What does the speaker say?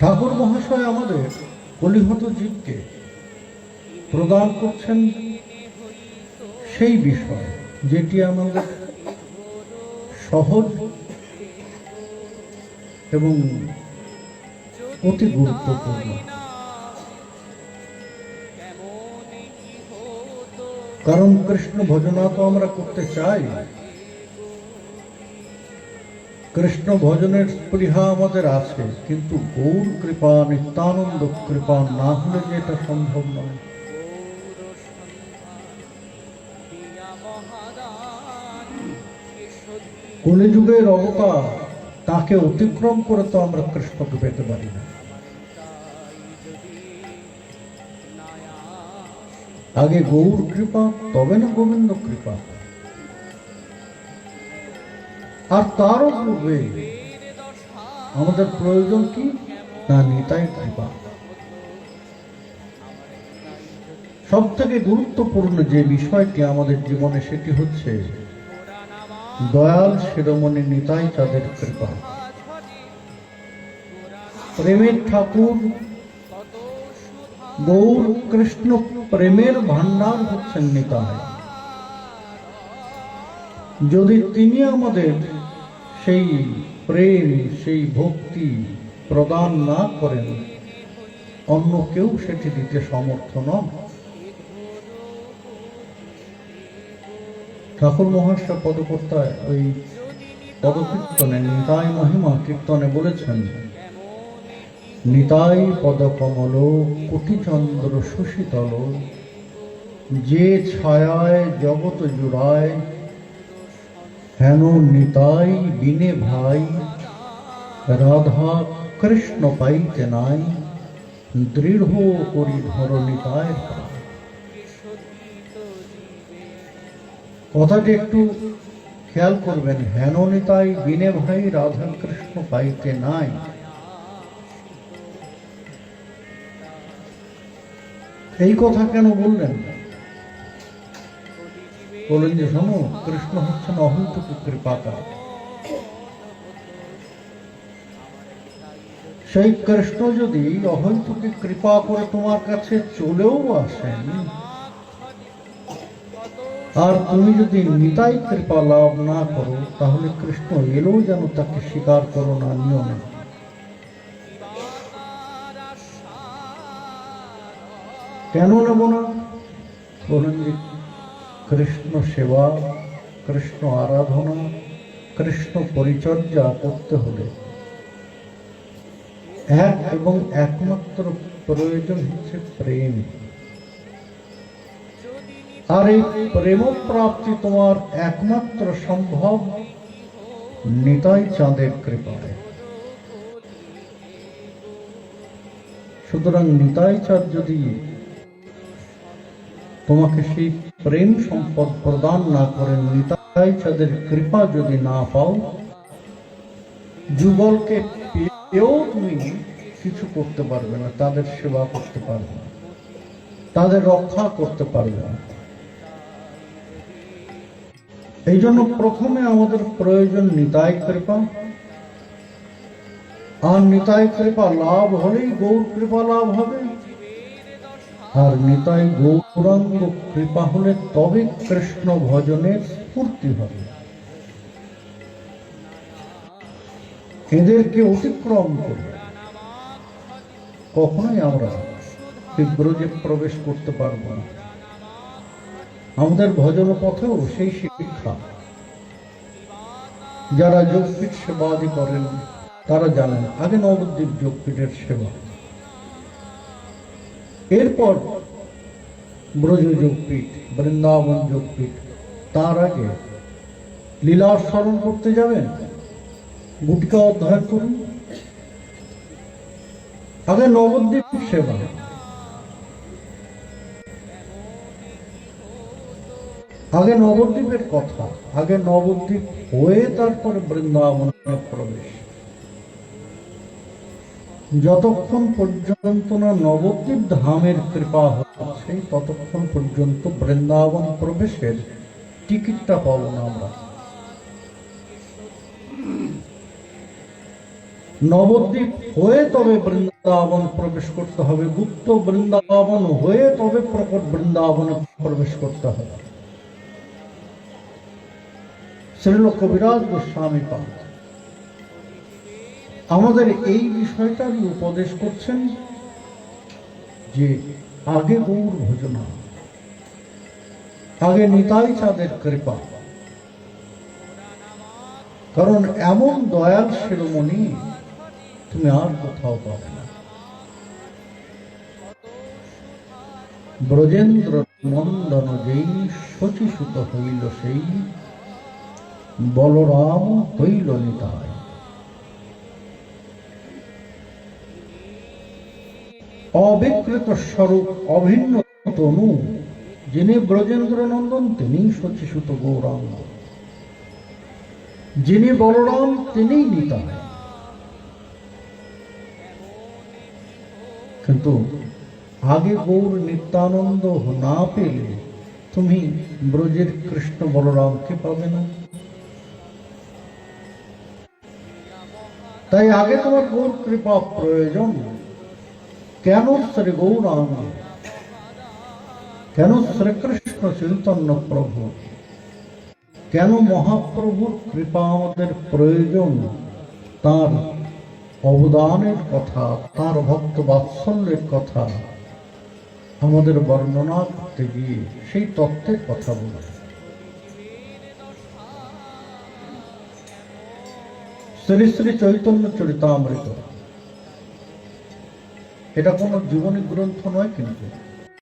ঠাকুর মহাশয় আমাদের কলিহত জীবকে প্রদান করছেন সেই বিষয় যেটি আমাদের সহজ এবং অতি গুরুত্বপূর্ণ। কারণ কৃষ্ণ ভজনা তো আমরা করতে চাই। কৃষ্ণ ভজনের স্পৃহা আমাদের আছে, কিন্তু গৌর কৃপা, নিত্যানন্দ কৃপা না হলে যে এটা সম্ভব নয়? কলিযুগের অবতার, তাকে অতিক্রম করে তো আমরা কৃষ্ণকে পেতে পারি না। আগে গৌর কৃপা, তবে না গোবিন্দ কৃপা। আর তারও পূর্বে আমাদের প্রয়োজন কি? না নিতাই কৃপা সব থেকে গুরুত্বপূর্ণ যে বিষয়টি আমাদের জীবনে, সেটি হচ্ছে দয়াল শিরোমণি নিতাই তাদের কৃপা। প্রেমের ঠাকুর, গৌর কৃষ্ণ প্রেমের ভান্ডার হচ্ছেন নিতাই। যদি তিনি আমাদের সেই প্রেম, সেই ভক্তি প্রদান না করেন, অন্য কেউ সেটি দিতে সমর্থ নন। ঠাকুর মহাশয় পদকর্তায় ওই পদকীর্তনে নিতাই মহিমা কীর্তনে বলেছেন, নিতাই পদকমল কোটিচন্দ্র সুশীতল, যে ছায়ায় জগত জুড়ায় হেন নিতাই বিনে ভাই, রাধা কৃষ্ণ পাইতে নাই, দৃঢ় করি ধর কথাটি একটু খেয়াল করবেন, হেন নিতাই বিনে ভাই, রাধা কৃষ্ণ পাইতে নাই। এই কথা কেন বললেন? বলেন যে শোনো কৃষ্ণ হচ্ছেন অহৈতুক কৃপাকার সেই কৃষ্ণ যদি অহৈতুক কৃপা করে তোমার কাছে চলেও আসেন, আর তুমি যদি নিতাই কৃপা লাভ না করো, তাহলে কৃষ্ণ এলেও যেন তাকে স্বীকার করো না, নিও না। কেন নেব না? বলেন যে কৃষ্ণ সেবা, কৃষ্ণ আরাধনা, কৃষ্ণ পরিচর্যা করতে হলে। এক এবং একমাত্র প্রয়োজন হচ্ছে প্রেম। আর এই প্রেম প্রাপ্তি তোমার একমাত্র সম্ভব নিতাই চাঁদের কৃপায়। সুতরাং নিতাই চাঁদ যদি তোমাকে সেই প্রেম সম্পদ প্রদান না করেন নিতাই চাঁদের কৃপা যদি না পাও যুগলকে পেয়েও তুমি কিছু করতে পারবে না, তাদের সেবা করতে পারবে না, তাদের রক্ষা করতে পারবে না। এই জন্য প্রথমে আমাদের প্রয়োজন নিতাই কৃপা। আর নিতাই কৃপা লাভ হলেই গৌর কৃপা লাভ হবে। আর নিতাই গৌরাঙ্গ কৃপা হলে তবে কৃষ্ণ ভজনের স্ফূর্তি হবে। এদেরকে অতিক্রম করে। কখনোই আমরা এই ব্রজে প্রবেশ করতে পারব না। আমাদের ভজন পথেও সেই শিক্ষা। যারা যোগপীঠ সেবাদি করেন, তারা জানেন, আগে নবদ্বীপ যোগপীঠের সেবা। এরপর ব্রজ যোগপীঠ বৃন্দাবন যোগপীঠ তার আগে লীলা স্মরণ করতে যাবেন? গুটিকা অধ্যয়ন করুন। আগে নবদ্বীপ সেবা। আগে নবদ্বীপের কথা, আগে নবদ্বীপ হয়ে তারপরে বৃন্দাবনে প্রবেশ। যতক্ষণ পর্যন্ত না নবদ্বীপ ধামের কৃপা হচ্ছে, ততক্ষণ পর্যন্ত বৃন্দাবন প্রবেশের টিকিটটা পাবো না আমরা। নবদ্বীপ হয়ে তবে বৃন্দাবন প্রবেশ করতে হবে, গুপ্ত বৃন্দাবন হয়ে তবে প্রকট বৃন্দাবনে প্রবেশ করতে হবে। শ্রীল কবিরাজ গোস্বামী পাল। আমাদের এই বিষয়টারই উপদেশ করছেন যে আগে গৌর ভোজনা আগে নিতাই চাঁদের কৃপা। কারণ এমন দয়াল শিরোমণি তুমি আর কোথাও পাবে না। ব্রজেন্দ্র নন্দন যেই শচীসুত হইল সেই, বলরাম হইল নিতাই। অবিকৃত স্বরূপ অভিন্ন তনু, যিনি ব্রজেন্দ্র নন্দন তিনি শচীসুত গৌরাঙ্গ। যিনি বলরাম, তিনিই নিতাই। কিন্তু আগে গৌর নিত্যানন্দ না পেলে তুমি ব্রজের কৃষ্ণ বলরামকে পাবে না। তাই আগে তোমার গৌর কৃপা প্রয়োজন। কেন শ্রী গৌরাঙ্গ? কেন শ্রীকৃষ্ণ চৈতন্য প্রভু? কেন মহাপ্রভুর কৃপা আমাদের প্রয়োজন? তার অবদানের কথা, তার ভক্ত বাৎসল্যের কথা, আমাদের বর্ণনা করতে গিয়ে সেই তত্ত্বের কথা বলে শ্রী শ্রী চৈতন্য চরিতামৃত। এটা কোনো জীবনী গ্রন্থ নয় কিন্তু